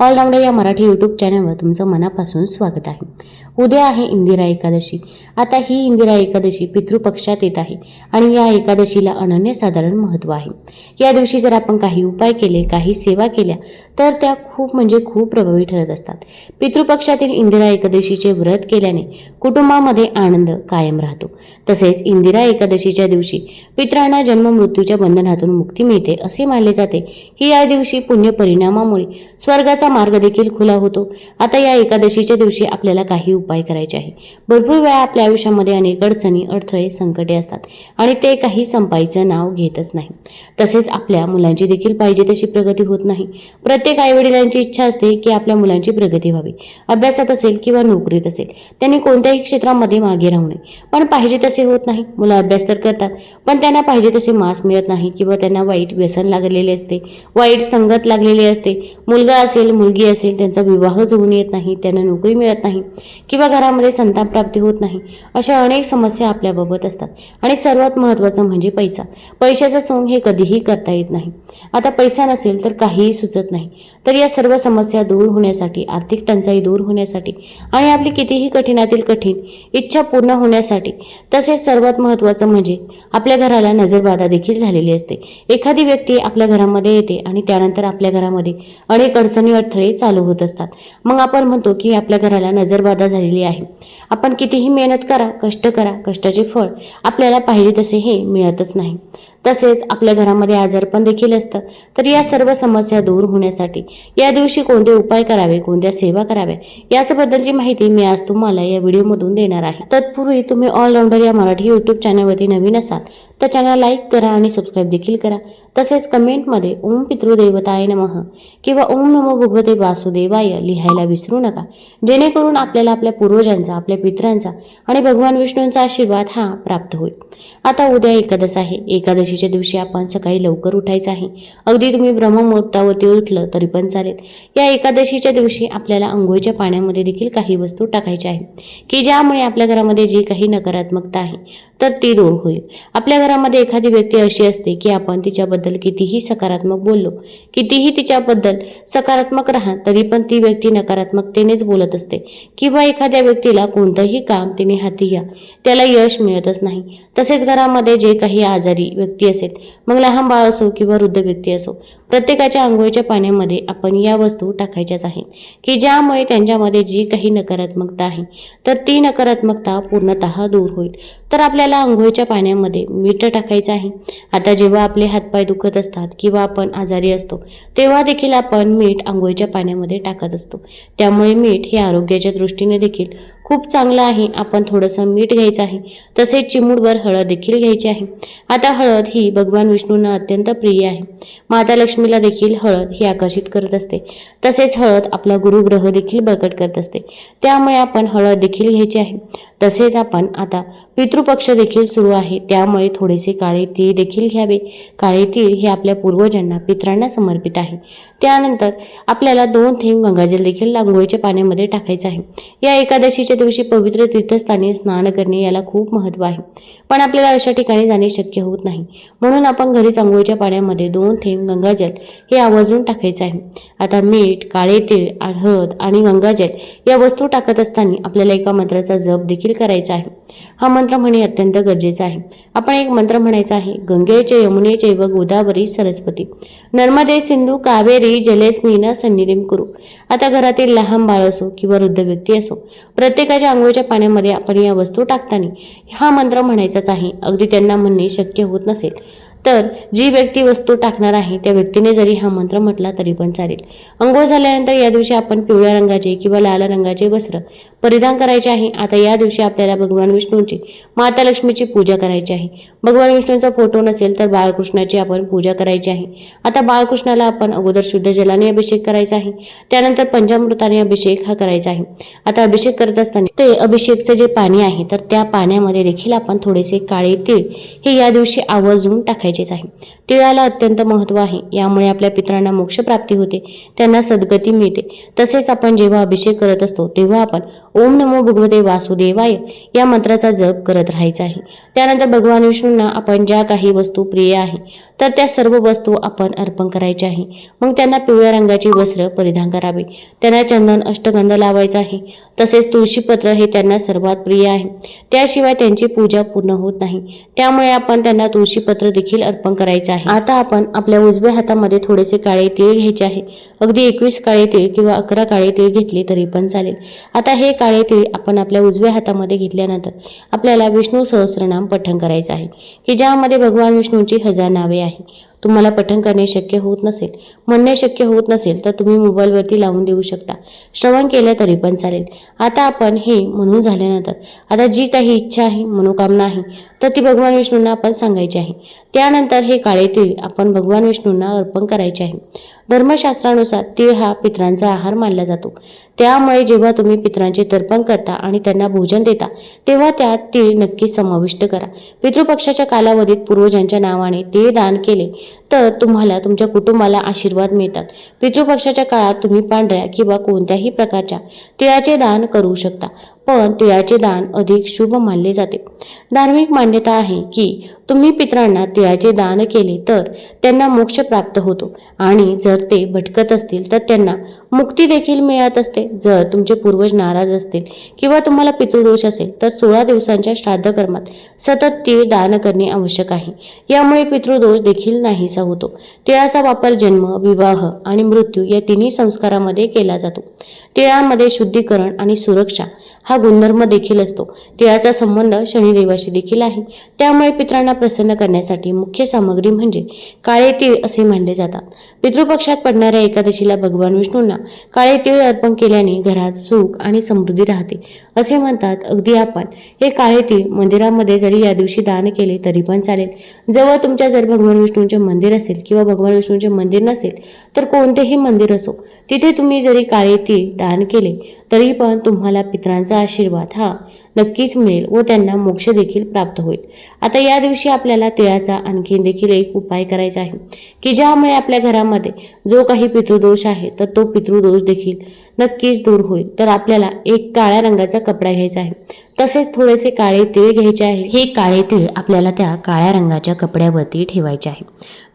All-rounder या Marathi YouTube चॅनलवर तुमचं मनापासून स्वागत आहे. उद्या आहे इंदिरा एकादशी. आता ही इंदिरा एकादशी पितृपक्षात येत आहे आणि या एकादशीला अनन्यसाधारण महत्त्व आहे. या दिवशी जर आपण काही उपाय केले काही सेवा केल्या तर त्या खूप म्हणजे खूप प्रभावी ठरत असतात. पितृपक्षातील इंदिरा एकादशीचे व्रत केल्याने कुटुंबामध्ये आनंद कायम राहतो. तसेच इंदिरा एकादशीच्या दिवशी पितरांना जन्म मृत्यूच्या बंधनातून मुक्ती मिळते असे मानले जाते. की या दिवशी पुण्य परिणामामुळे स्वर्गाचा मार्ग देखील खुला होतो. आता या एकादशीच्या दिवशी आपल्याला काही उपाय करायचे आहे भरपूर वेळा आपल्या आयुष्यामध्ये अनेक अडचणी अडथळे संकटे असतात आणि ते काही संपायचं नाव घेतच नाही. तसेच आपल्या मुलांची देखील पाहिजे तशी प्रगती होत नाही. प्रत्येक आईवडिलांची इच्छा असते की आपल्या मुलांची प्रगती व्हावी. अभ्यासात असेल किंवा नोकरीत असेल त्यांनी कोणत्याही क्षेत्रामध्ये मागे राहू नये. पण पाहिजे तसे होत नाही. मुलं अभ्यास तर करतात पण त्यांना पाहिजे तसे मार्क्स मिळत नाही किंवा त्यांना वाईट व्यसन लागलेले असते वाईट संगत लागलेली असते. मुलगा असेल मुलगी असेल त्यांचा विवाह होऊन येत नाही त्यांना नोकरी मिळत नाही किंवा घरामध्ये संताप प्राप्ती होत नाही अशा अनेक समस्या आपल्याबाबत असतात. आणि सर्वात महत्त्वाचं म्हणजे पैसा. पैशाचं सोंग हे कधीही करता येत नाही. आता पैसा नसेल तर काहीही सुचत नाही. तर या सर्व समस्या दूर होण्यासाठी आर्थिक टंचाई दूर होण्यासाठी आणि आपली कितीही कठीणातील कठीण इच्छा पूर्ण होण्यासाठी तसेच सर्वात महत्त्वाचं म्हणजे आपल्या घराला नजरबाधा देखील झालेली असते. एखादी व्यक्ती आपल्या घरामध्ये येते आणि त्यानंतर आपल्या घरामध्ये अनेक अडचणी अडथळे चालू होत असतात. मग आपण म्हणतो की आपल्या घराला नजरबाधा झालेली आहे. आपण कितीही मेहनत करा कष्ट करा कष्टाचे फळ आपल्याला पाहिजे तसे हे मिळतच नाही. तसेच आपल्या घरामध्ये आजारपण देखील असतं तर या सर्व समस्या दूर होण्यासाठी या दिवशी कोणते उपाय करावे कोणत्या सेवा कराव्या याच्याबद्दलची माहिती मी आज तुम्हाला या व्हिडिओमधून देणार आहे. तत्पूर्वी तुम्ही ऑलराऊंडर या मराठी यूट्यूब चॅनलवरती नवीन असाल तर चॅनल लाईक करा आणि सबस्क्राईब देखील करा. तसेच कमेंटमध्ये ओम पितृदेवताय नमः किंवा ओम नमो भगवते वासुदेवाय लिहायला विसरू नका. जेणेकरून आपल्याला आपल्या पूर्वजांचा आपल्या पितरांचा आणि भगवान विष्णूंचा आशीर्वाद हा प्राप्त होईल. आता उद्या एकादश आहे. एकादशी एकादशीच्या दिवशी आपण सकाळी लवकर उठायचं आहे. अगदी तुम्ही ब्रह्ममुहूर्तावरती उठलं तरी पण चालेल. या एकादशीच्या दिवशी आपल्याला अंघोळीच्या पाण्यामध्ये देखील काही वस्तू टाकायच्या आहे की ज्यामुळे आपल्या घरामध्ये जी काही नकारात्मकता आहे तर ती दूर होईल. आपल्या घरामध्ये एखादी व्यक्ती अशी असते की आपण तिच्याबद्दल कितीही सकारात्मक बोललो कितीही तिच्याबद्दल सकारात्मक राहा तरी पण ती व्यक्ती नकारात्मकतेनेच बोलत असते. किंवा एखाद्या व्यक्तीला कोणतंही काम तिने हाती घ्या त्याला यश मिळतच नाही. तसेच घरामध्ये जे काही आजारी व्यक्ती असेल. मग लहान बाळ असो किंवा वृद्ध व्यक्ती असो प्रत्येकाच्या आंघोळीच्या पाण्यामध्ये आपण या वस्तू टाकायच्याच आहेत. की ज्यामुळे त्यांच्यामध्ये जी काही नकारात्मकता आहे तर ती नकारात्मकता पूर्णतः दूर होईल. तर आपल्याला आंघोळीच्या पाण्यामध्ये मीठ टाकायचं आहे. आता जेव्हा आपले हातपाय दुखत असतात किंवा आपण आजारी असतो तेव्हा देखील आपण मीठ आंघोळीच्या पाण्यामध्ये टाकत असतो. त्यामुळे मीठ हे आरोग्याच्या दृष्टीने देखील खूप चांगलं आहे. आपण थोडंसं मीठ घ्यायचं आहे. तसेच चिमूटभर हळद देखील घ्यायची आहे. आता हळद ही भगवान विष्णूंना अत्यंत प्रिय आहे. माता लक्ष्मीला देखील हळद ही आकर्षित करत असते. तसेच हळद आपला गुरुग्रह देखील बळकट करत असते. त्यामुळे आपण हळद देखील घ्यायची आहे. तसेच आपण आता पितृपक्ष देखील सुरू आहे. त्यामुळे थोडेसे काळे तीळ देखील घ्यावे. काळे तीळ हे आपल्या पूर्वजांना पितरांना समर्पित आहे. त्यानंतर आपल्याला दोन थेंब गंगाजल देखील आंघोळीच्या पाण्यामध्ये टाकायचं आहे. या एकादशीच्या दिवशी पवित्र तीर्थस्थानी स्नान करणे याला खूप महत्त्व आहे. पण आपल्याला अशा ठिकाणी जाणे शक्य होत नाही. म्हणून आपण घरीच आंघोळीच्या पाण्यामध्ये दोन थेंब गंगाजल हे आवर्जून टाकायचं आहे. आता मीठ काळे तीळ हळद आणि गंगाजल या वस्तू टाकत असताना आपल्याला एका मंत्राचा जप देखील करायचा आहे. हा मंत्र म्हणे अत्यंत गरजेचा आहे. आपण एक मंत्र म्हणायचा आहे गंगेचे यमुनेचे व गोदावरी सरस्वती. नर्मदे सिंधू कावेरी जलेस्मीन सन्निधिम करू. आता घरातील लहान बाळ असो किंवा वृद्ध व्यक्ती असो प्रत्येक प्रत्येकाच्या आंघोळीच्या पाण्यामध्ये आपण या वस्तू टाकताना हा मंत्र म्हणायचाच आहे. अगदी त्यांना म्हणणे शक्य होत नसेल. तर जी व्यक्ती वस्तू टाकणार आहे त्या व्यक्तीने जरी हा मंत्र म्हटला तरी पण चालेल. अंघोळ झाल्यानंतर या दिवशी आपण पिवळ्या रंगाचे किंवा लाल रंगाचे वस्त्र परिधान करायचे आहे. आता या दिवशी आपल्याला भगवान विष्णूंची माता लक्ष्मीची पूजा करायची आहे. भगवान विष्णूंचा फोटो नसेल तर बाळकृष्णाची आपण पूजा करायची आहे. आता बाळकृष्णाला आपण अगोदर शुद्ध जलाने अभिषेक करायचा आहे. त्यानंतर पंचामृताने अभिषेक हा करायचा आहे. आता अभिषेक करत असताना ते अभिषेकचं जे पाणी आहे तर त्या पाण्यामध्ये देखील आपण थोडेसे काळे तीळ हे या दिवशी आवर्जून टाकायचेच आहे. तिळाला अत्यंत महत्त्व आहे. यामुळे आपल्या पितरांना मोक्षप्राप्ती होते. त्यांना सद्गती मिळते. तसेच आपण जेव्हा अभिषेक करत असतो तेव्हा आपण ओम नमो भगवते वासुदेवाय. या मंत्राचा जप करत राहायचा आहे. त्यानंतर भगवान विष्णूंना आपण ज्या काही वस्तू प्रिय आहे तर त्या सर्व वस्तू आपण अर्पण करायच्या आहे. मग त्यांना पिवळ्या रंगाची वस्त्र परिधान करावे. त्यांना चंदन अष्टगंध लावायचा आहे. तसेच तुळशीपत्र हे त्यांना सर्वात प्रिय आहे. त्याशिवाय त्यांची पूजा पूर्ण होत नाही. त्यामुळे आपण त्यांना तुळशीपत्र देखील अर्पण करायचं आहे. आता आपण आपल्या उजव्या हातामध्ये थोडेसे काळे तीळ घ्यायचे आहे. अगदी एकवीस काळे तीळ किंवा अकरा काळे तीळ घेतले तरी पण चालेल. आता हे काळे तीळ आपण आपल्या उजव्या हातामध्ये घेतल्यानंतर आपल्याला विष्णू सहस्रनाम पठण करायचं आहे. की ज्यामध्ये भगवान विष्णूंची हजार नावे आहे तुम्हाला पठण करणे शक्य होत नसेल म्हणणे शक्य होत नसेल तर तुम्ही मोबाईलवरती लावून देऊ शकता. श्रवण केलं तरी पण चालेल. आता आपण हे म्हणून झाल्यानंतर आता जी काही इच्छा आहे मनोकामना आहे तर ती भगवान विष्णूंना आपण सांगायची आहे. त्यानंतर हे काळे तीळ आपण भगवान विष्णूंना अर्पण करायचे आहे. धर्मशास्त्रानुसार तीळ हा पित्रांचा आहार मानला जातो. त्यामुळे जेव्हा तुम्ही पित्रांचे तर्पण करता आणि त्यांना भोजन देता तेव्हा त्यात तीळ नक्कीच समाविष्ट करा. पितृपक्षाच्या कालावधीत पूर्वजांच्या नावाने तीळ दान केले तर तुम्हाला तुमच्या कुटुंबाला आशीर्वाद मिळतात. पितृपक्षाच्या काळात तुम्ही पांढऱ्या किंवा कोणत्याही प्रकारच्या तिळाचे दान करू शकता पण तिळाचे दान अधिक शुभ मानले जाते. धार्मिक मान्यता आहे की तुम्ही पित्रांना तिळाचे दान केले तर त्यांना मोक्ष प्राप्त होतो. आणि जर ते भटकत असतील तर त्यांना मुक्ती देखील मिळत असते. जर तुमचे पूर्वज नाराज असतील किंवा तुम्हाला पितृदोष असेल तर सोळा दिवसांच्या श्राद्ध कर्मात सतत तीळ दान करणे आवश्यक आहे. यामुळे पितृदोष देखील नाहीसा होतो. तिळाचा वापर जन्म विवाह आणि मृत्यू या तिन्ही संस्कारामध्ये केला जातो. तिळामध्ये शुद्धीकरण आणि सुरक्षा हा गुणधर्म देखील असतो. तिळाचा संबंध शनिदेवाशी देखील आहे. त्यामुळे पित्रांना प्रसन्न करण्यासाठी मुख्य सामग्री म्हणजे काळे तीळ असे मानले जातात. पितृपक्षात पडणाऱ्या एकादशीला भगवान विष्णूंना काळे तीळ अर्पण केल्याने घरात सुख आणि समृद्धी राहते. असे म्हणतात अगदी आपण. हे काळे तीळ मंदिरामध्ये जरी या दिवशी दान केले तरी पण चालेल. जवळ तुमच्या जर भगवान विष्णूंचे मंदिर असेल किंवा भगवान विष्णूंचे मंदिर नसेल तर कोणतेही मंदिर असो तिथे तुम्ही जरी काळे तीळ दान केले तरी पण तुम्हाला पित्रांचा आशीर्वाद हा नक्कीच मिळेल व त्यांना मोक्ष देखील प्राप्त होईल. आता या दिवशी आपल्याला तिळाचा आणखीन देखील एक उपाय करायचा आहे की ज्यामुळे आपल्या घरामध्ये जो काही पितृदोष आहे तर तो पितृदोष देखील नक्कीच दूर होईल. तर आपल्याला एक काळ्या रंगाचा कपडा घ्यायचा आहे. तसेच थोडेसे काळे तीळ घ्यायचे आहे. हे काळे तीळ आपल्याला त्या काळ्या रंगाच्या कपड्यावरती ठेवायचे आहे.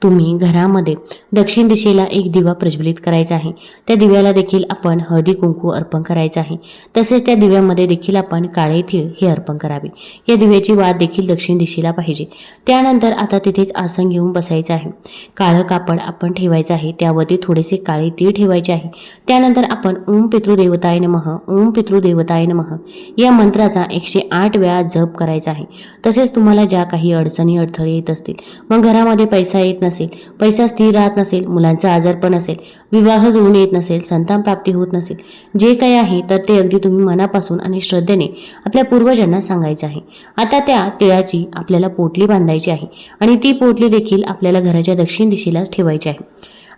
तुम्ही घरामध्ये दक्षिण दिशेला एक दिवा प्रज्वलित करायचा आहे. त्या दिव्याला देखील आपण हळदी कुंकू अर्पण करायचं आहे. तसेच त्या दिव्यामध्ये देखील आपण काळे तीळ हे अर्पण करावे. या दिव्याची वाद देखील दक्षिण दिशेला पाहिजे. त्यानंतर आता तिथेच आसन घेऊन बसायचं आहे. काळं कापड आपण ठेवायचं आहे. त्यावरती थोडेसे काळे तीळ ठेवायचे आहे. त्यानंतर आपण ओम पितृदेवताय नमः ओम पितृदेवताय नमः या मंत्राचा एकशे आठ वेळा जप करायचा आहे. तसेच तुम्हाला ज्या काही अडचणी अडथळे येत असतील मग घरामध्ये पैसा येत नसेल पैसा स्थिर राहत नसेल मुलांचा आजारपण असेल विवाह जुळून येत नसेल संतान प्राप्ती होत नसेल जे काही आहे तर ते अगदी तुम्ही मनापासून आणि श्रद्धेने आपल्या पूर्वजांना सांगायचं आहे. आता त्या तिळाची आपल्याला पोटली बांधायची आहे आणि ती पोटली देखील आपल्याला घराच्या दक्षिण दिशेलाच ठेवायची आहे.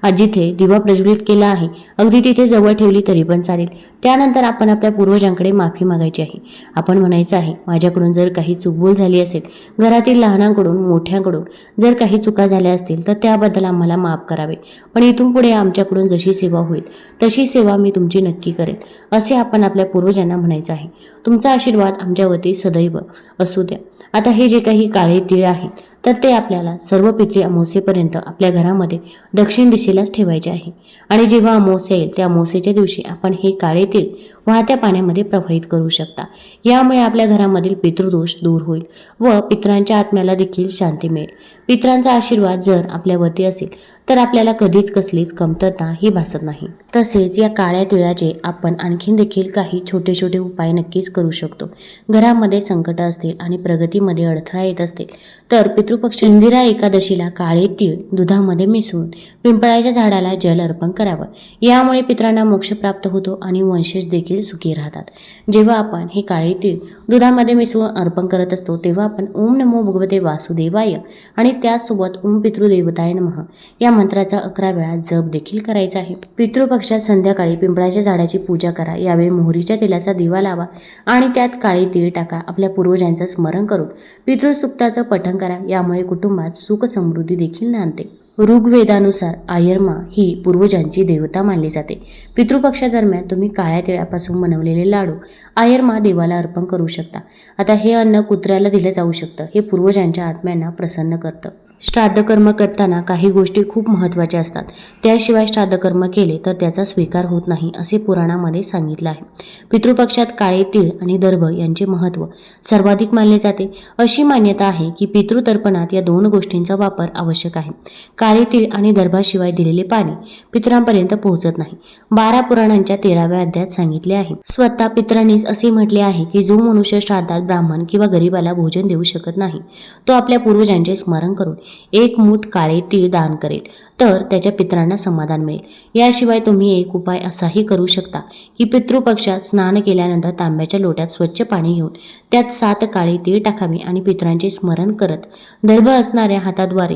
जिथे दिवा प्रज्वलित केला आहे अगदी तिथे जवळ ठेवली तरी पण चालेल. त्यानंतर आपण आपल्या पूर्वजांकडे माफी मागायची आहे. आपण म्हणायचं आहे माझ्याकडून जर काही चुकबोल झाली असेल घरातील लहानांकडून मोठ्यांकडून जर काही चुका झाल्या असतील तर त्याबद्दल आम्हाला माफ करावे. पण इथून पुढे आमच्याकडून जशी सेवा होईल तशी सेवा मी तुमची नक्की करेन असे आपण आपल्या पूर्वजांना म्हणायचं आहे. तुमचा आशीर्वाद आमच्यावरती सदैव असू द्या. आता हे जे काही काळे तीळ आहेत तर ते आपल्याला सर्व पितळी अमावस्येपर्यंत आपल्या घरामध्ये दक्षिण दिशे दिशेलाच ठेवायचे आहे. आणि जेव्हा अमोस येईल त्या अमोसेच्या दिवशी आपण हे काळे तीळ वाहत्या पाण्यामध्ये प्रवाहित करू शकता. यामुळे आपल्या घरामधील पितृदोष दूर होईल व पित्रांच्या आत्म्याला देखील शांती मिळेल. पित्रांचा आशीर्वाद जर आपल्यावरती असेल तर आपल्याला कधीच कसलीच कमतरता ही भासत नाही. तसेच या काळ्या तिळाचे आपण आणखीन देखील काही छोटे छोटे उपाय नक्कीच करू शकतो. घरामध्ये संकट असतील आणि प्रगतीमध्ये अडथळा येत असतील तर पितृपक्ष इंदिरा एकादशीला काळे तीळ दुधामध्ये मिसळून पिंपळाच्या झाडाला जल अर्पण करावं. यामुळे पित्रांना मोक्ष प्राप्त होतो आणि वंशज देखील सुखी राहतात. जेव्हा आपण हे काळे तीळ दुधामध्ये मिसळून अर्पण करत असतो तेव्हा आपण ओम नमो भगवते वासुदेवाय आणि त्याचसोबत ओम पितृदेवताय नमः या मंत्राचा अकरा वेळा जप देखील करायचा आहे. पितृपक्षात संध्याकाळी पिंपळाच्या झाडाची पूजा करा. यावेळी मोहरीच्या तेलाचा दिवा लावा आणि त्यात काळी तीळ टाका. आपल्या पूर्वजांचं स्मरण करून पितृसुक्ताचं पठण करा. यामुळे कुटुंबात सुख समृद्धी देखील नांदते. ऋग्वेदानुसार आयर्मा ही पूर्वजांची देवता मानली जाते. पितृपक्षादरम्यान तुम्ही काळ्या तिळापासून बनवलेले लाडू आयर्मा देवाला अर्पण करू शकता. आता हे अन्न कुत्र्याला दिलं जाऊ शकतं. हे पूर्वजांच्या आत्म्यांना प्रसन्न करतं. श्राद्धकर्म करताना काही गोष्टी खूप महत्त्वाच्या असतात. त्याशिवाय श्राद्धकर्म केले तर त्याचा स्वीकार होत नाही असे पुराणामध्ये सांगितलं आहे. पितृपक्षात काळे तीळ आणि दर्भ यांचे महत्त्व सर्वाधिक मानले जाते. अशी मान्यता आहे की पितृतर्पणात या दोन गोष्टींचा वापर आवश्यक आहे. काळे तीळ आणि दर्भाशिवाय दिलेले पाणी पितरांपर्यंत पोहोचत नाही. बारा पुराणांच्या तेराव्या अध्यायात सांगितले आहे. स्वतः पितरांनीच असे म्हटले आहे की जो मनुष्य श्राद्धात ब्राह्मण किंवा गरीबाला भोजन देऊ शकत नाही तो आपल्या पूर्वजांचे स्मरण करून एक मूठ काळे तीळ दान करेल तर त्याच्या पितरांना समाधान मिळेल. याशिवाय तुम्ही एक उपाय असाही करू शकता की पितृपक्षात स्नान केल्यानंतर तांब्याच्या लोट्यात स्वच्छ पाणी घेऊन त्यात सात काळे तीळ टाकावे आणि पितरांचे स्मरण करत दर्भ असणाऱ्या हाताद्वारे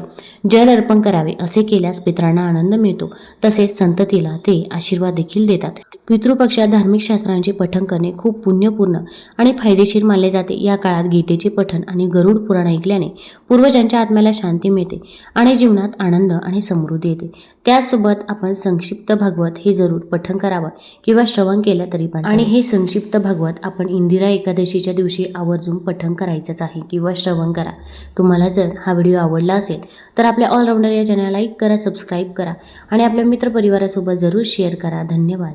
जल अर्पण करावे असे केल्यास पितरांना आनंद मिळतो. तसेच संततीला ते आशीर्वाद देखील देतात. पितृपक्षात धार्मिक शास्त्रांचे पठण करणे खूप पुण्यपूर्ण आणि फायदेशीर मानले जाते. या काळात गीतेचे पठण आणि गरुड पुराण ऐकल्याने पूर्वजांच्या आत्म्याला शांती मिळते आणि जीवनात आनंद आणि समृद्धी येते. त्यासोबत आपण संक्षिप्त भागवत हे जरूर पठण करावं किंवा श्रवण केलं तरी पण आणि हे संक्षिप्त भागवत आपण इंदिरा एकादशीच्या दिवशी आवर्जून पठण करायचंच आहे किंवा श्रवण करा. तुम्हाला जर हा व्हिडिओ आवडला असेल तर आपल्या ऑलराऊंडर या चॅनलला लाईक करा सबस्क्राईब करा आणि आपल्या मित्रपरिवारासोबत जरूर शेअर करा. धन्यवाद.